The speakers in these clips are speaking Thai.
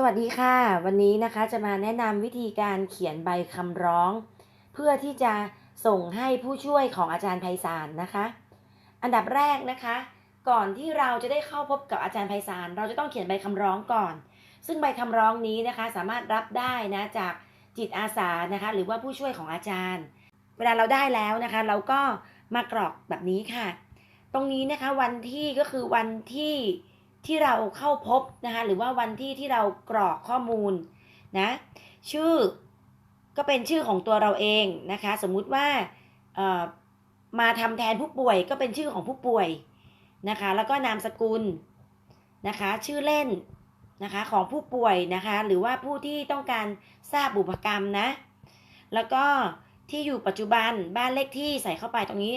สวัสดีค่ะ วันนี้นะคะจะมาแนะนำวิธีการเขียนใบคำร้อง เพื่อที่จะส่งให้ผู้ช่วยของอาจารย์ไพศาลนะคะ อันดับแรกนะคะ ก่อนที่เราจะได้เข้าพบกับอาจารย์ไพศาลเราจะต้องเขียนใบคำร้องก่อน ซึ่งใบคำร้องนี้นะคะ สามารถรับได้นะจากจิตอาสานะคะ หรือว่าผู้ช่วยของอาจารย์ เวลาเราได้แล้วนะคะ เราก็มากรอกแบบนี้ค่ะ ตรงนี้นะคะวันที่ก็คือวันที่ ที่เราเข้าพบนะคะหรือว่าวันที่ที่เรากรอกข้อมูลนะชื่อก็เป็นชื่อของตัวเราเองนะคะสมมุติว่าเออมาทำแทนผู้ป่วยก็เป็นชื่อของผู้ป่วยนะคะแล้วก็นามสกุลนะคะชื่อเล่นนะคะของผู้ป่วยนะคะหรือว่าผู้ที่ต้องการทราบบุพกรรมนะแล้วก็ที่อยู่ปัจจุบันบ้านเลขที่ใส่เข้าไปตรงนี้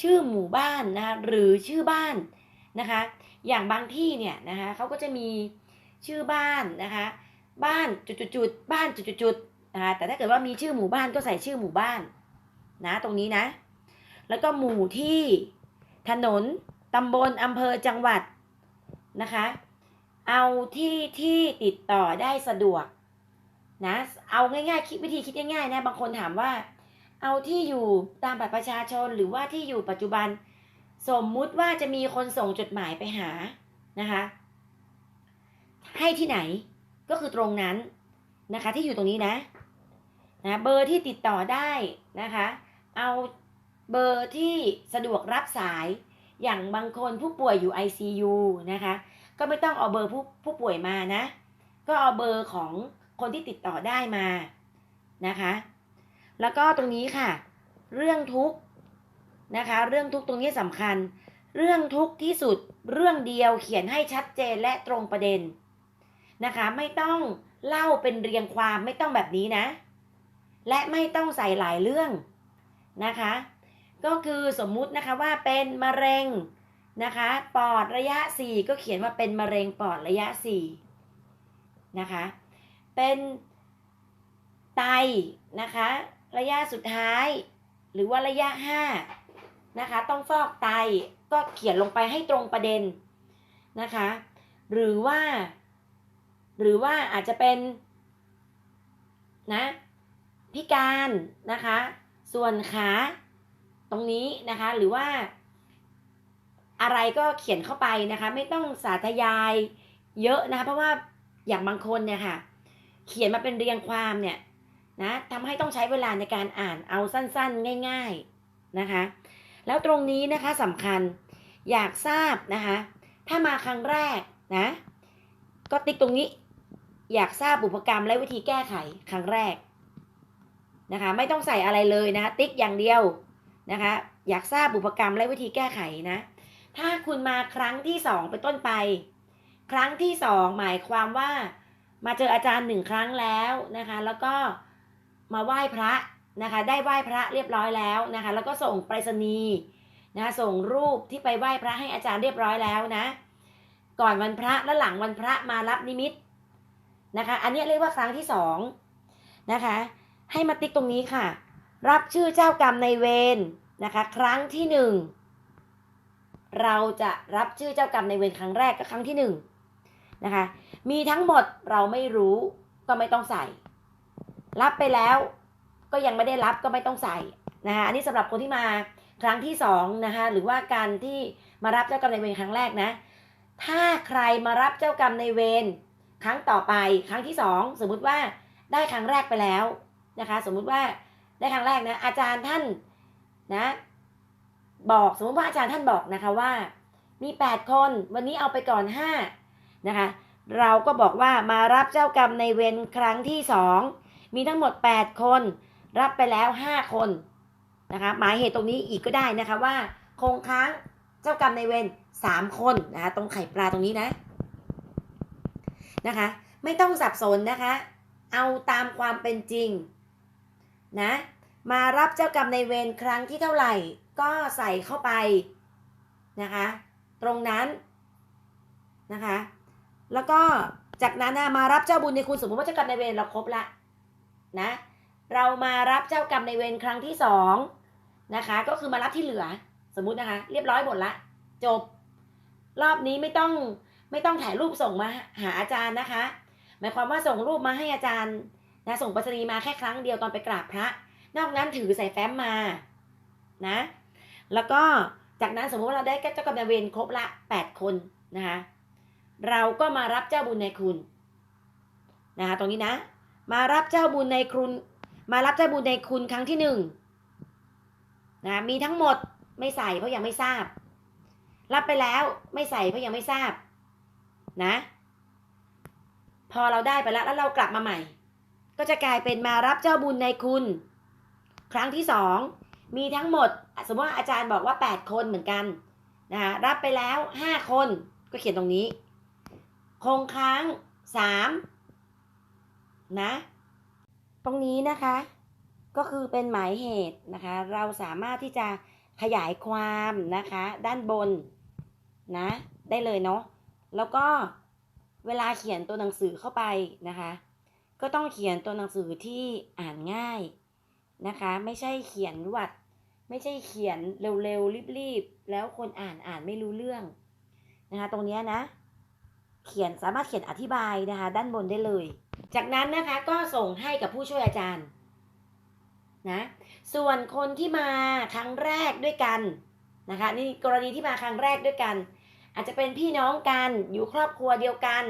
ชื่อหมู่บ้านนะคะหรือชื่อบ้านนะคะ อย่างบางที่เนี่ยนะคะเขาก็จะมีชื่อบ้านนะคะ บ้านจุดๆๆบ้านจุดๆๆนะคะแต่ถ้าเกิดว่ามีชื่อหมู่บ้านก็ใส่ชื่อหมู่บ้านนะตรงนี้นะ แล้วก็หมู่ที่ถนนตำบลอำเภอจังหวัดนะคะ เอาที่ที่ติดต่อได้สะดวกนะเอาง่ายๆคิดวิธีคิดง่ายๆนะบางคนถามว่า เอาที่อยู่ตามบัตรประชาชนหรือว่าที่อยู่ปัจจุบัน สมมุติว่าจะมีคนส่งจดหมายไปหานะคะ ให้ที่ไหนก็คือตรงนั้นนะคะ ที่อยู่ตรงนี้นะนะเบอร์ที่ติดต่อได้นะคะ เอาเบอร์ที่สะดวกรับสายอย่างบางคนผู้ป่วยอยู่ ICU นะคะ ก็ไม่ต้องเอาเบอร์ผู้ผู้ป่วยมานะ ก็เอาเบอร์ของคนที่ติดต่อได้มานะคะ แล้วก็ตรงนี้ค่ะ เรื่องทุกข์ นะคะ เรื่องทุกตรงนี้สำคัญ เรื่องทุกที่สุดเรื่องเดียวเขียนให้ชัดเจนและตรงประเด็นนะคะ ไม่ต้องเล่าเป็นเรียงความไม่ต้องแบบนี้นะ และไม่ต้องใส่หลายเรื่องนะคะ ก็คือสมมุตินะคะว่าเป็นมะเร็งนะคะ ปอดระยะ 4 ก็เขียนว่าเป็นมะเร็งปอดระยะ 4 นะคะ เป็นไตนะคะ ระยะสุดท้าย หรือว่าระยะ 5 นะคะ ต้องฟอกไตก็เขียนลงไปให้ตรงประเด็นนะคะ หรือว่า หรือว่าอาจจะเป็นนะพิการนะคะ ส่วนขาตรงนี้นะคะ หรือว่า อะไรก็เขียนเข้าไปนะคะ ไม่ต้องสาธยายเยอะนะคะ เพราะว่าอย่างบางคนเนี่ยค่ะ เขียนมาเป็นเรียงความเนี่ยนะทำให้ต้องใช้เวลาในการอ่านเอาสั้นๆ ง่าย ๆนะคะ แล้วตรงนี้นะคะสำคัญอยากทราบนะคะถ้ามาครั้งแรกนะก็ติ๊กตรงนี้ อยากทราบบุพกรรมและวิธีแก้ไขครั้งแรกนะคะไม่ต้องใส่อะไรเลยนะติ๊กอย่างเดียวนะคะอยากทราบบุพกรรมและวิธีแก้ไขนะถ้าคุณมาครั้งที่สองเป็นต้นไป ครั้งที่สองหมายความว่ามาเจออาจารย์หนึ่งครั้งแล้วนะคะแล้วก็มาไหว้พระ นะคะ ได้ไหว้พระเรียบร้อยแล้วนะคะ แล้วก็ส่งไปรษณีย์นะส่งรูปที่ไปไหว้พระให้อาจารย์เรียบร้อยแล้วนะ ก่อนวันพระและหลังวันพระมารับนิมิตนะคะ อันนี้เรียกว่าครั้งที่สองนะคะ ให้มาติ๊กตรงนี้ค่ะ รับชื่อเจ้ากรรมในเวรนะคะ ครั้งที่หนึ่งเราจะรับชื่อเจ้ากรรมในเวรครั้งแรกก็ครั้งที่หนึ่งนะคะ มีทั้งหมดเราไม่รู้ก็ไม่ต้องใส่ รับไปแล้ว ก็ยังไม่ได้รับก็ไม่ต้องใส่นะคะอันนี้สำหรับคนที่มาครั้งที่สองนะคะหรือว่าการที่มารับเจ้ากรรมในเวรครั้งแรกนะ ถ้าใครมารับเจ้ากรรมในเวรครั้งต่อไปครั้งที่สองสมมุติว่าได้ครั้งแรกไปแล้วนะคะ สมมุติว่าได้ครั้งแรกนะอาจารย์ท่านนะบอกสมมติว่าอาจารย์ท่านบอกนะคะว่า มี 8 คนวันนี้เอาไปก่อน5นะคะเราก็บอกว่ามารับเจ้ากรรมในเวรครั้งที่สองมีทั้งหมด 8 คน รับไปแล้ว 5 คนนะคะหมายเหตุตรงนี้อีกก็ได้นะคะว่า คงค้างเจ้ากรรมในเวร3คนนะคะตรงไข่ปลาตรงนี้นะนะคะ ไม่ต้องสับสนนะคะ เอาตามความเป็นจริงนะมารับเจ้ากรรมในเวรครั้งที่เท่าไหร่ ก็ใส่เข้าไปนะคะ ตรงนั้นนะคะ แล้วก็จากนั้นนะมารับเจ้าบุญในคุณสมมติว่าเจ้ากรรมนเวรเราครบละนะ เรามารับเจ้ากรรมในเวรครั้งที่สองนะคะ ก็คือมารับที่เหลือ สมมุตินะคะ เรียบร้อยหมดละ จบ รอบนี้ไม่ต้องไม่ต้องถ่ายรูปส่งมาหาอาจารย์นะคะ หมายความว่าส่งรูปมาให้อาจารย์นะส่งปรษณีมาแค่ครั้งเดียวตอนไปกราบพระ นอกนั้นถือใส่แฟ้มมานะ แล้วก็จากนั้นสมมติว่าเราได้เจ้ากรรมนายเวรครบละแปดคนนะคะเราก็มารับเจ้าบุญในคุณนะคะตรงนี้นะ มารับเจ้าบุญในคุณ มารับเจ้าบุญในคุณครั้งที่หนึ่งนะมีทั้งหมดไม่ใส่เพราะยังไม่ทราบ รับไปแล้วไม่ใส่เพราะยังไม่ทราบ นะ พอเราได้ไปแล้วแล้วเรากลับมาใหม่ ก็จะกลายเป็นมารับเจ้าบุญในคุณ ครั้งที่สองมีทั้งหมด สมมติว่าอาจารย์บอกว่า 8 คนเหมือนกันนะคะรับไปแล้ว 5 คนก็เขียนตรงนี้ คงค้าง 3 นะ ตรงนี้นะคะ ก็คือเป็นหมายเหตุนะคะ เราสามารถที่จะขยายความนะคะ ด้านบนนะ ได้เลยเนาะแล้วก็เวลาเขียนตัวหนังสือเข้าไปนะคะ ก็ต้องเขียนตัวหนังสือที่อ่านง่ายนะคะ ไม่ใช่เขียนวัด ไม่ใช่เขียนเร็วๆรีบๆแล้วคนอ่านอ่านไม่รู้เรื่องนะคะ ตรงนี้นะ เขียนสามารถเขียนอธิบายนะคะ ด้านบนได้เลย จากนั้นนะคะก็ส่งให้กับผู้ช่วยอาจารย์นะส่วนคนที่มาครั้งแรกด้วยกันนะคะนี่กรณีที่มาครั้งแรกด้วยกัน อาจจะเป็นพี่น้องกันอยู่ครอบครัวเดียวกัน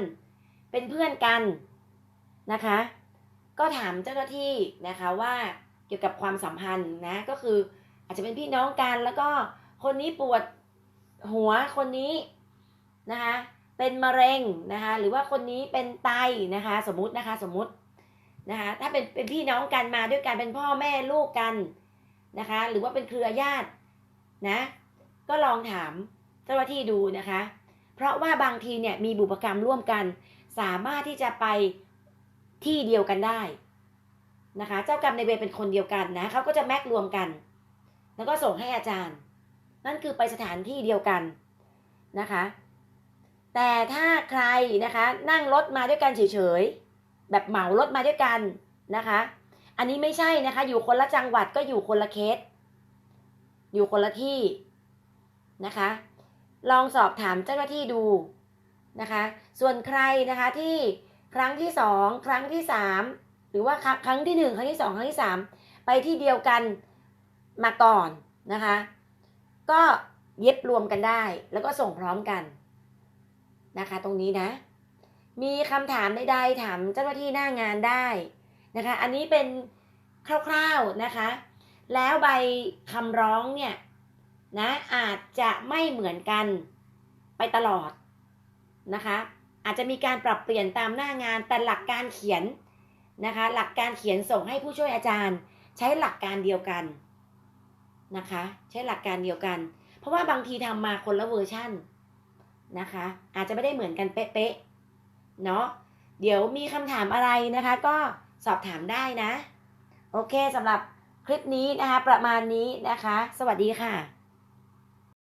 เป็นเพื่อนกันนะคะ ก็ถามเจ้าหน้าที่นะคะว่าเกี่ยวกับความสัมพันธ์นะก็คืออาจจะเป็นพี่น้องกันแล้วก็คนนี้ปวดหัวคนนี้นะคะ เป็นมะเร็งนะคะ หรือว่าคนนี้เป็นไตนะคะ สมมตินะคะสมมตินะคะถ้าเป็นเป็นพี่น้องกันมาด้วยกันเป็นพ่อแม่ลูกกันนะคะ หรือว่าเป็นเครือญาตินะก็ลองถามเจ้าหน้าที่ดูนะคะ เพราะว่าบางทีเนี่ยมีบุพกรรมร่วมกัน สามารถที่จะไปที่เดียวกันได้นะคะ เจ้ากรรมในเวรเป็นคนเดียวกันนะเขาก็จะแม็กรวมกัน แล้วก็ส่งให้อาจารย์ นั่นคือไปสถานที่เดียวกันนะคะ แต่ถ้าใครนะคะนั่งรถมาด้วยกันเฉยๆ แบบเหมารถมาด้วยกันนะคะ อันนี้ไม่ใช่นะคะ อยู่คนละจังหวัดก็อยู่คนละเคส อยู่คนละที่นะคะ ลองสอบถามเจ้าหน้าที่ดูนะคะ ส่วนใครนะคะที่ครั้งที่สองครั้งที่สามหรือว่าครั้งครั้งที่หนึ่งครั้งที่สองครั้งที่สามไปที่เดียวกันมาก่อนนะคะ ก็เย็บรวมกันได้แล้วก็ส่งพร้อมกัน นะคะ ตรงนี้นะ มีคำถามใดๆถามเจ้าหน้าที่หน้างานได้นะคะ อันนี้เป็นคร่าวๆนะคะ แล้วใบคำร้องเนี่ยนะอาจจะไม่เหมือนกันไปตลอดนะคะ อาจจะมีการปรับเปลี่ยนตามหน้างานแต่หลักการเขียนนะคะ หลักการเขียนส่งให้ผู้ช่วยอาจารย์ ใช้หลักการเดียวกันนะคะ ใช้หลักการเดียวกัน เพราะว่าบางทีทำมาคนละเวอร์ชั่น นะคะ อาจจะไม่ได้เหมือนกันเป๊ะๆเนาะเดี๋ยวมีคำถามอะไรนะคะ ก็สอบถามได้นะ โอเคสำหรับคลิปนี้นะคะ ประมาณนี้นะคะ สวัสดีค่ะ